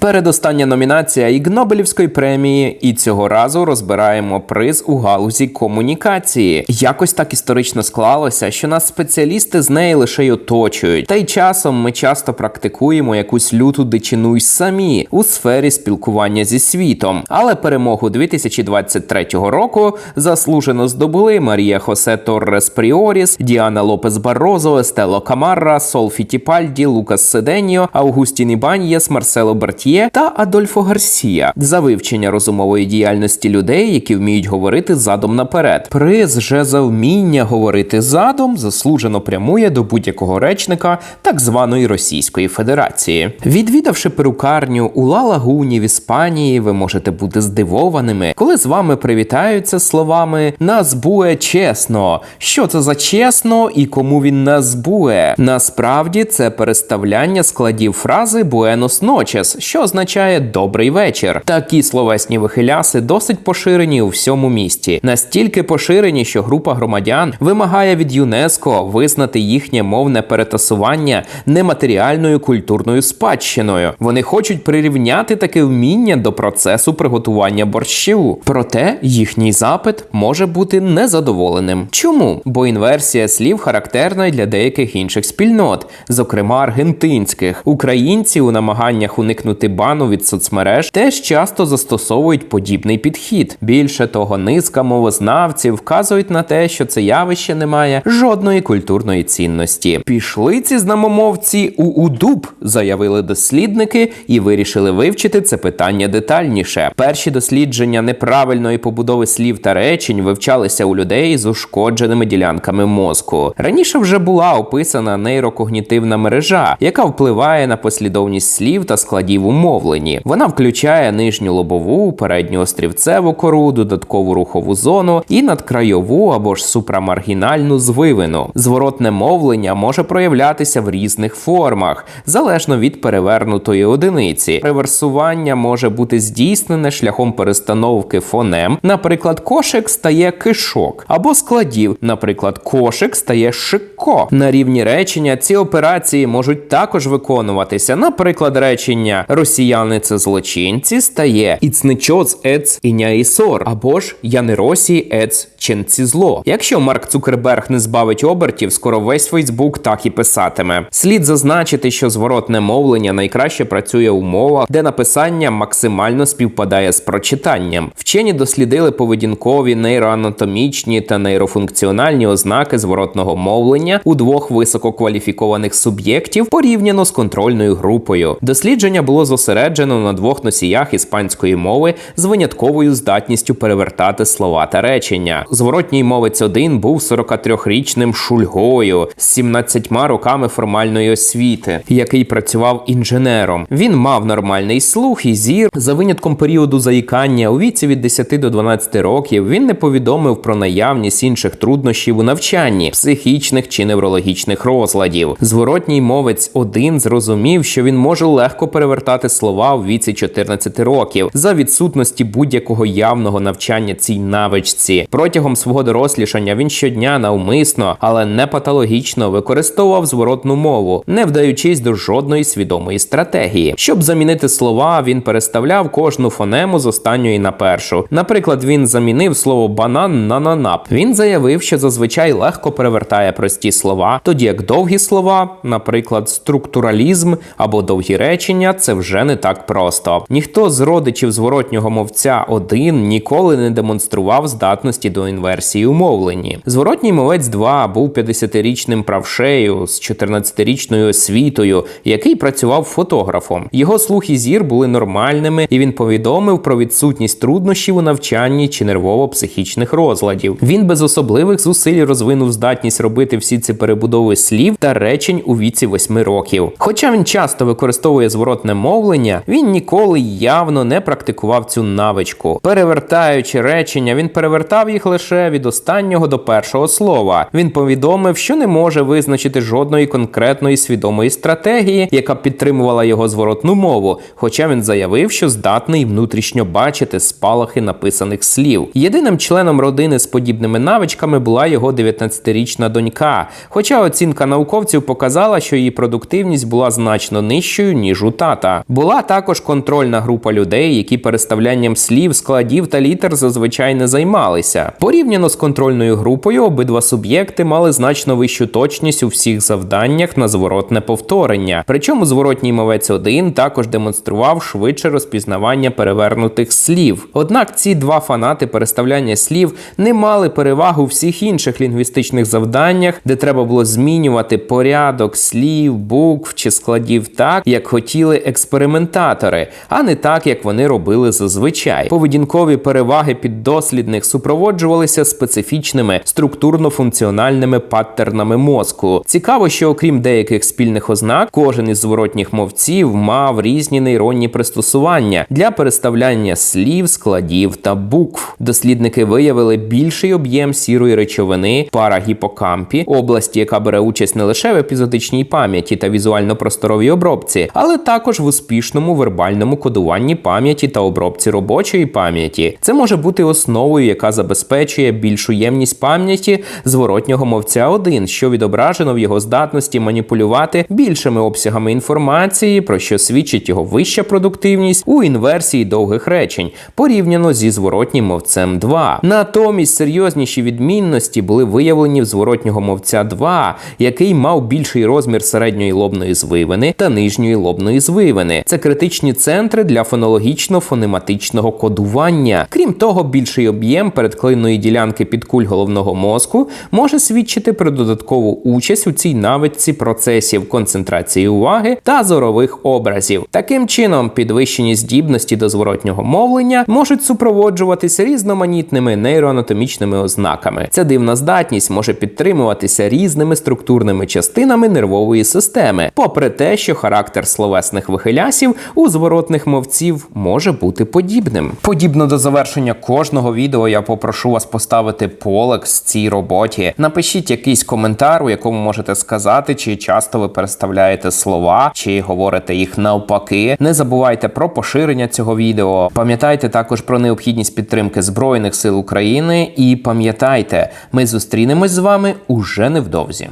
Передостання номінація Ігнобелівської премії, і цього разу розбираємо приз у галузі комунікації. Якось так історично склалося, що нас спеціалісти з неї лише й оточують. Та й часом ми часто практикуємо якусь люту дичину й самі у сфері спілкування зі світом. Але перемогу 2023 року заслужено здобули Марія Хосе Торрес Пріоріс, Діана Лопес Баррозо, Естело Камарра, Сол Фітіпальді, Лукас Седеньо, Аугустін Ібаньєс, Марсело Бертьє та Адольфо Гарсія за вивчення розумової діяльності людей, які вміють говорити задом наперед. Приз же за вміння говорити задом заслужено прямує до будь-якого речника так званої Російської Федерації. Відвідавши перукарню у Ла Лагуні в Іспанії, ви можете бути здивованими, коли з вами привітаються словами «Нас буе чесно. Що це за чесно і кому він нас буе? Насправді це переставляння складів фрази «Буенос ночес», що означає добрий вечір. Такі словесні вихиляси досить поширені у всьому місті, настільки поширені, що група громадян вимагає від ЮНЕСКО визнати їхнє мовне перетасування нематеріальною культурною спадщиною. Вони хочуть прирівняти таке вміння до процесу приготування борщу. Проте їхній запит може бути незадоволеним. Чому? Бо інверсія слів характерна для деяких інших спільнот, зокрема аргентинських. Українці у намаганнях уникнути бану від соцмереж теж часто застосовують подібний підхід. Більше того, низка мовознавців вказують на те, що це явище не має жодної культурної цінності. Пішли ці знамомовці у удуб, заявили дослідники, і вирішили вивчити це питання детальніше. Перші дослідження неправильної побудови слів та речень вивчалися у людей з ушкодженими ділянками мозку. Раніше вже була описана нейрокогнітивна мережа, яка впливає на послідовність слів та складів у мовленні. Вона включає нижню лобову, передню острівцеву кору, додаткову рухову зону і надкрайову або ж супрамаргінальну звивину. Зворотне мовлення може проявлятися в різних формах, залежно від перевернутої одиниці. Реверсування може бути здійснене шляхом перестановки фонем, наприклад, кошик стає кишок, або складів, наприклад, кошик стає шико. На рівні речення ці операції можуть також виконуватися. Наприклад, речення росіяни це злочинці стає іцничоц ец іняїсор, або ж я не росі ец ченці зло. Якщо Марк Цукерберг не збавить обертів, скоро весь Фейсбук так і писатиме. Слід зазначити, що зворотне мовлення найкраще працює у мовах, де написання максимально співпадає з прочитанням. Вчені дослідили поведінкові, нейроанатомічні та нейрофункціональні ознаки зворотного мовлення у двох висококваліфікованих суб'єктів порівняно з контрольною групою. Дослідження було зосереджено на двох носіях іспанської мови з винятковою здатністю перевертати слова та речення. Зворотній мовець 1 був 43-річним шульгою з 17 роками формальної освіти, який працював інженером. Він мав нормальний слух і зір. За винятком періоду заїкання у віці від 10 до 12 років він не повідомив про наявність інших труднощів у навчанні, психічних чи неврологічних розладів. Зворотній мовець 1 зрозумів, що він може легко перевертати слова у віці 14 років за відсутності будь-якого явного навчання цій навичці. Протягом свого дорослішання він щодня навмисно, але не патологічно використовував зворотну мову, не вдаючись до жодної свідомої стратегії. Щоб замінити слова, він переставляв кожну фонему з останньої на першу. Наприклад, він замінив слово банан на нанап. Він заявив, що зазвичай легко перевертає прості слова, тоді як довгі слова, наприклад, структуралізм або довгі речення, це вже не так просто. Ніхто з родичів зворотнього мовця один ніколи не демонстрував здатності до інверсії у мовленні. Зворотній мовець 2 був 50-річним правшею з 14-річною освітою, який працював фотографом. Його слух і зір були нормальними, і він повідомив про відсутність труднощів у навчанні чи нервово-психічних розладів. Він без особливих зусиль розвинув здатність робити всі ці перебудови слів та речень у віці 8 років. Хоча він часто використовує зворотне мовлення, він ніколи явно не практикував цю навичку. Перевертаючи речення, він перевертав їх лише від останнього до першого слова. Він повідомив, що не може визначити жодної конкретної свідомої стратегії, яка підтримувала його зворотну мову, хоча він заявив, що здатний внутрішньо бачити спалахи написаних слів. Єдиним членом родини з подібними навичками була його 19-річна донька. Хоча оцінка науковців показала, що її продуктивність була значно нижчою ніж у тата. Була також контрольна група людей, які переставлянням слів, складів та літер зазвичай не займалися. Порівняно з контрольною групою, обидва суб'єкти мали значно вищу точність у всіх завданнях на зворотне повторення. Причому зворотній мовець 1 також демонстрував швидше розпізнавання перевернутих слів. Однак ці два фанати переставляння слів не мали перевагу всіх інших лінгвістичних завданнях, де треба було змінювати порядок слів, букв чи складів так, як хотіли експериментатори, а не так, як вони робили зазвичай. Поведінкові переваги піддослідних супроводжувалися специфічними структурно-функціональними паттернами мозку. Цікаво, що окрім деяких спільних ознак, кожен із зворотніх мовців мав різні нейронні пристосування для переставляння слів, складів та букв. Дослідники виявили більший об'єм сірої речовини парагіпокампі, області, яка бере участь не лише в епізодичній пам'яті та візуально-просторовій обробці, але також в успішному вербальному кодуванні пам'яті та обробці робочої пам'яті. Це може бути основою, яка забезпечує більшу ємність пам'яті зворотнього мовця 1, що відображено в його здатності маніпулювати більшими обсягами інформації, про що свідчить його вища продуктивність у інверсії довгих речень, порівняно зі зворотнім мовцем 2. Натомість серйозніші відмінності були виявлені в зворотнього мовця 2, який мав більший розмір середньої лобної звивини та нижньої лобної звивини. Це критичні центри для фонологічно-фонематичного кодування. Крім того, більший об'єм передклинної ділянки підкуль головного мозку може свідчити про додаткову участь у цій навичці процесів концентрації уваги та зорових образів. Таким чином, підвищені здібності до зворотнього мовлення можуть супроводжуватися різноманітними нейроанатомічними ознаками. Ця дивна здатність може підтримуватися різними структурними частинами нервової системи, попри те, що характер словесних вихилясів у зворотних мовців може бути подібним. Подібно до завершення кожного відео, я попрошу вас поставити полекс цій роботі. Напишіть якийсь коментар, у якому можете сказати, чи часто ви переставляєте слова, чи говорите їх навпаки. Не забувайте про поширення цього відео. Пам'ятайте також про необхідність підтримки Збройних сил України. І пам'ятайте, ми зустрінемось з вами уже невдовзі.